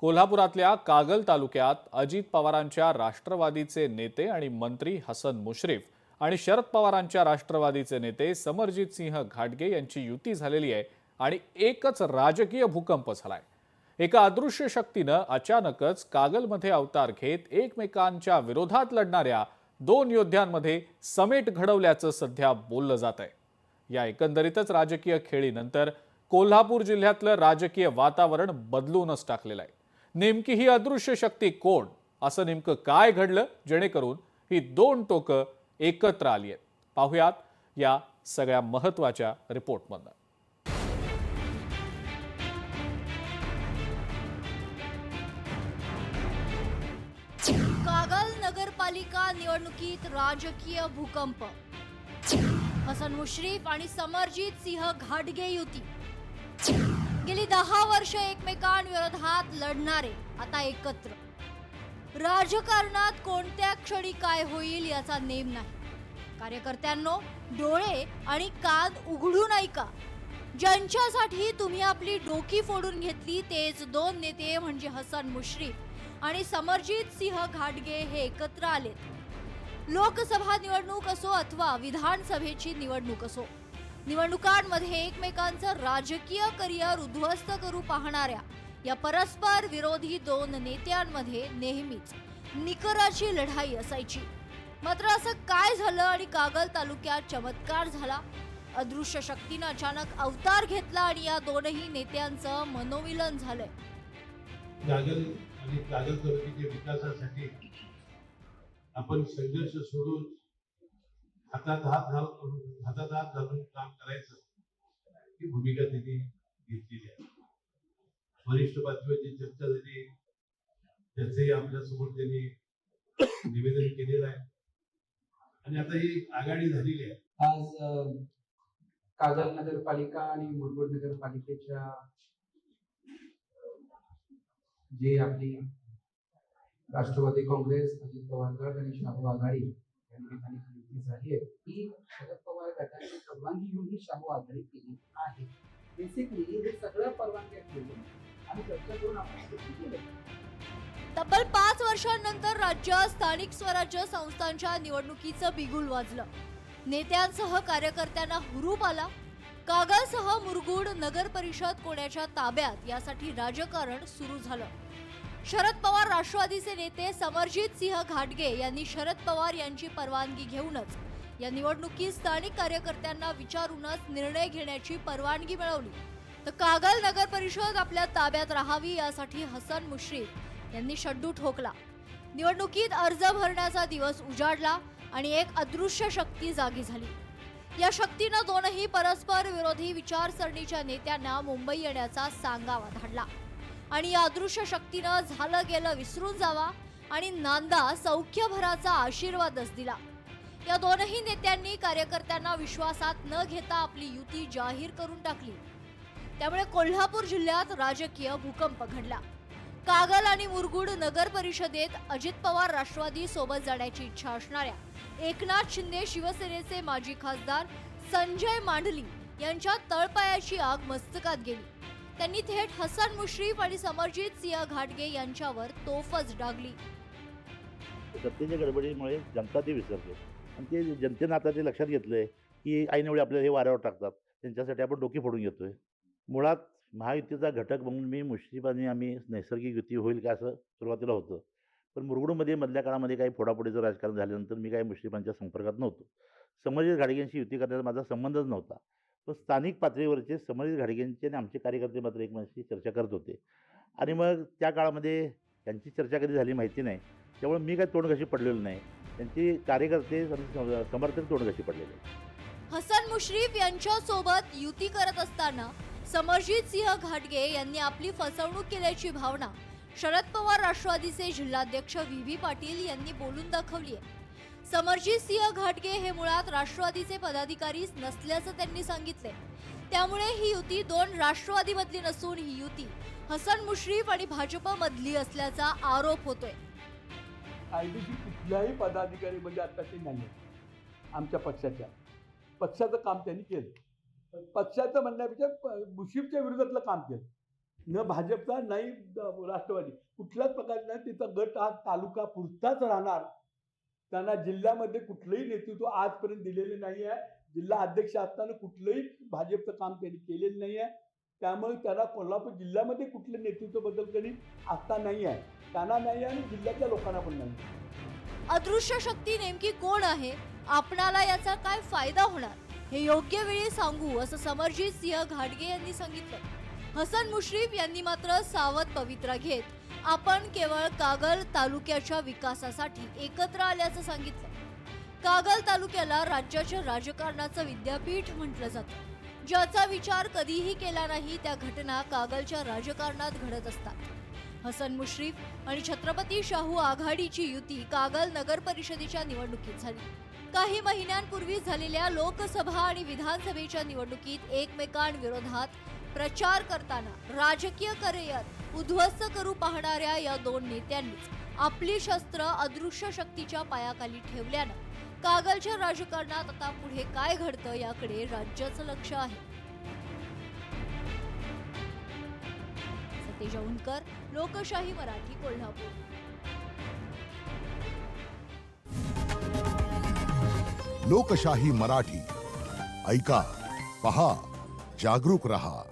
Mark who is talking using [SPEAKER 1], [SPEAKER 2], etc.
[SPEAKER 1] कोल्हापुरातल्या कागल तालुक्यात अजित पवारांच्या राष्ट्रवादीचे नेते आणि मंत्री हसन मुश्रीफ आणि शरद पवारांच्या राष्ट्रवादीचे नेते समरजित सिंह घाटगे यांची युती झालेली आहे आणि एकच राजकीय भूकंप झालाय. एका अदृश्य शक्तीनं अचानकच कागलमध्ये अवतार घेत एकमेकांच्या विरोधात लढणाऱ्या दोन योद्ध्यांमध्ये समेट घडवल्याचं सध्या बोललं जात आहे. या एकंदरीतच राजकीय खेळीनंतर कोल्हापूर जिल्ह्यातलं राजकीय वातावरण बदलूनच टाकलेलं आहे. नेमकी ही अदृश्य शक्ती कोण? असं नेमकं काय घडलं? जेणेकरून ही दोन टोकं एकत्र आली आहेत. पाहुयात या सगळ्या महत्त्वाच्या रिपोर्टमधनं.
[SPEAKER 2] कागल नगरपालिका निवडणुकीत राजकीय भूकंप. हसन मुश्रीफ आणि समरजीत सिंह घाटगे युती. गेली दहा वर्ष एकमेकांविरोधात लढणारे आता एकत्र. राजकारणात कोणत्या क्षणी काय होईल याचा नेम नाही. कार्यकर्त्यांनो डोळे आणि कान उघडून ऐका. ज्यांच्यासाठी तुम्ही आपली डोकी फोडून घेतली तेच दोन नेते म्हणजे हसन मुश्रीफ आणि समरजित सिंह घाटगे हे एकत्र आलेत. लोकसभा निवडणूक असो अथवा विधानसभेची निवडणूक असो निवडणुकांमध्ये एकमेकांचं राजकीय करिअर उद्ध्वस्त करू पाहणाऱ्या या परस्पर विरोधी दोन नेत्यांमध्ये नेहमीच निकराची लढाई असायची. मात्र असं काय झालं आणि कागल तालुक्यात चमत्कार झाला? अदृश्य शक्तीनं अचानक अवतार घेतला आणि या दोनही नेत्यांचं मनोविलन झालंय.
[SPEAKER 3] कागल आणि कागल तालुक्याच्या विकासासाठी आपण संघर्ष सोडून हातात हात घालून हातात हात घालून काम करायचं. ही भूमिका त्यांनी घेतलेली आहे. वरिष्ठ पातळीवरची चर्चा झाली. त्याचंही आपल्यासमोर त्यांनी निवेदन केलेलं आहे. आणि आता ही आघाडी झालेली आहे.
[SPEAKER 4] आज अ, कागल नगरपालिका आणि मुरगुड नगरपालिकेच्या जे आपली राष्ट्रवादी काँग्रेस अजित पवार गट आणि शाहू आघाडी या निमित्ताने जी झाली आहे. ही शरद पवार गटाची परवानगी घेऊन ही शाहू आघाडी केली आहे. बेसिकली हे सगळं परवानग्या घेऊन आणि चर्चा करून आपण हे
[SPEAKER 2] तब्बल पाच वर्षांनंतर राज्यात स्थानिक स्वराज्य संस्थांच्या निवडणुकीचं बिगुल वाजलं. नेत्यांसह कार्यकर्त्यांना हुरूप आला. कागलसह मुरगुड नगर परिषद कोणाच्या ताब्यात? यासाठी राजकारण सुरू झालं. शरद पवार राष्ट्रवादीचे नेते समरजित सिंह घाटगे यांनी शरद पवार यांची परवानगी घेऊनच या निवडणुकीत स्थानिक कार्यकर्त्यांना विचारूनच निर्णय घेण्याची परवानगी मिळवली. तर कागल नगर परिषद आपल्या ताब्यात राहावी यासाठी हसन मुश्रीफ यांनी शड्डू ठोकला. निवडणुकीत अर्ज भरण्याचा दिवस उजाडला आणि एक अदृश्य शक्ती जागी झाली. या शक्तीनं दोनही परस्पर विरोधी विचारसरणीच्या नेत्यांना मुंबई येण्याचा सांगावा धाडला. आणि या अदृश्य शक्तीनं झालं गेलं विसरून जावा आणि नांदा सौख्यभराचा आशीर्वादच दिला. या दोनही नेत्यांनी कार्यकर्त्यांना विश्वासात न घेता आपली युती जाहीर करून टाकली. त्यामुळे कोल्हापूर जिल्ह्यात राजकीय भूकंप घडला. कागल आणि मुरगुड नगर परिषदेत अजित पवार राष्ट्रवादी सोबत जाण्याची इच्छा असणाऱ्या एकनाथ शिंदे शिवसेनेचे माजी खासदार संजय मांडली यांच्या तळपायाची आग मस्तकात गेली. त्यांनी थेट हसन मुश्रीफ आणि समरजित सिंह घाटगे यांच्यावर तोफच डागली.
[SPEAKER 5] सत्तेच्या गडबडीमुळे जनता ते विसरते आणि ते जनतेनं आता ते लक्षात घेतलं आहे की ऐनवेळी आपल्याला हे वाऱ्यावर टाकतात. त्यांच्यासाठी आपण डोकी फोडून घेतोय. मुळात महायुतीचा घटक म्हणून मी मुश्रीफांनी आम्ही नैसर्गिक युती होईल का असं सुरुवातीला होतं. पण मुरगुडमध्ये मधल्या काळामध्ये काही फोडाफोडीचं राजकारण झाल्यानंतर मी काही मुश्रीफांच्या संपर्कात नव्हतो. समरजित घाडगेंशी युती करण्याचा माझा संबंधच नव्हता. पण स्थानिक पातळीवरचे समरजित घाडगेंचे आणि आमचे कार्यकर्ते मात्र एकमेकांशी चर्चा करत होते. आणि मग त्या काळामध्ये त्यांची चर्चा कधी झाली माहिती नाही. त्यामुळे मी काही तोंडघशी पडलेलो नाही. त्यांचे कार्यकर्ते समर्थक तोंडघशी पडलेले
[SPEAKER 2] हसन मुश्रीफ यांच्या सोबत युती करत असताना समरजित सिंह घाटगे यांनी आपली फसवणूक केल्याची भावना शरद पवार राष्ट्रवादीचे जिल्हाध्यक्ष व्ही व्ही पाटील यांनी बोलून दाखवली आहे. समरजित सिंह घाटगे हे मुळात राष्ट्रवादीचे पदाधिकारीच नसल्याचं त्यांनी सांगितले. त्यामुळे ही युती दोन राष्ट्रवादीमधली नसून ही युती हसन मुश्रीफ आणि भाजपमधली असल्याचा आरोप होतोय.
[SPEAKER 6] आयडीसी कुठल्याही पदाधिकारी म्हणजे आत्ताचे नाही आहेत. आमच्या पक्षाच्या. पक्षाचं काम त्यांनी केलं. पक्षाचं म्हणण्यापेक्षा मुशीफच्या विरोधातलं काम केलं. न भाजपचा नाही राष्ट्रवादी. कुठल्याच प्रकारचा नाही तिचा गट हा तालुका पुरताच राहणार. त्यांना जिल्ह्यामध्ये कुठलंही नेतृत्व आजपर्यंत दिलेलं नाही आहे. जिल्हा अध्यक्ष असताना कुठलंही भाजपचं काम त्यांनी केलेलं नाही आहे. त्यामुळे त्याला कोल्हापूर जिल्ह्यामध्ये कुठलं नेतृत्व बदल कधी आता नाही आहे. त्यांना नाही आहे आणि जिल्ह्यातल्या लोकांना पण नाही
[SPEAKER 2] अदृश्य शक्ती नेमकी कोण आहे? आपणाला याचा काय फायदा होणार? हे योग्य वेळी सांगू असं समरजित सिंह घाटगे यांनी सांगितलं. हसन मुश्रीफ यांनी मात्र सावध पवित्रा घेत आपण केवळ कागल तालुक्याच्या विकासासाठी एकत्र आल्याचं सांगितलं. कागल तालुक्याला राज्याच्या राजकारणाचं विद्यापीठ म्हटलं जातं ज्याचा विचार कधीही केला नाही त्या घटना कागलच्या राजकारणात घडत असतात. हसन मुश्रीफ आणि छत्रपती शाहू आघाडीची युती कागल नगर परिषदेच्या निवडणुकीत झाली. काही महिन्यांपूर्वी झालेल्या लोकसभा आणि विधानसभेच्या निवडणुकीत एकमेकांविरोधात प्रचार करताना राजकीय करिअर उद्ध्वस्त करू पाहणाऱ्या या दोन नेत्यांनीच आपली शस्त्र अदृश्य शक्तीच्या पायाखाली ठेवल्यानं कागलच्या राजकारणात आता पुढे काय घडतं याकडे राज्याचं लक्ष आहे. सतेज उनकर लोकशाही मराठी कोल्हापूर.
[SPEAKER 7] लोकशाही मराठी. ऐका पहा जागरूक रहा.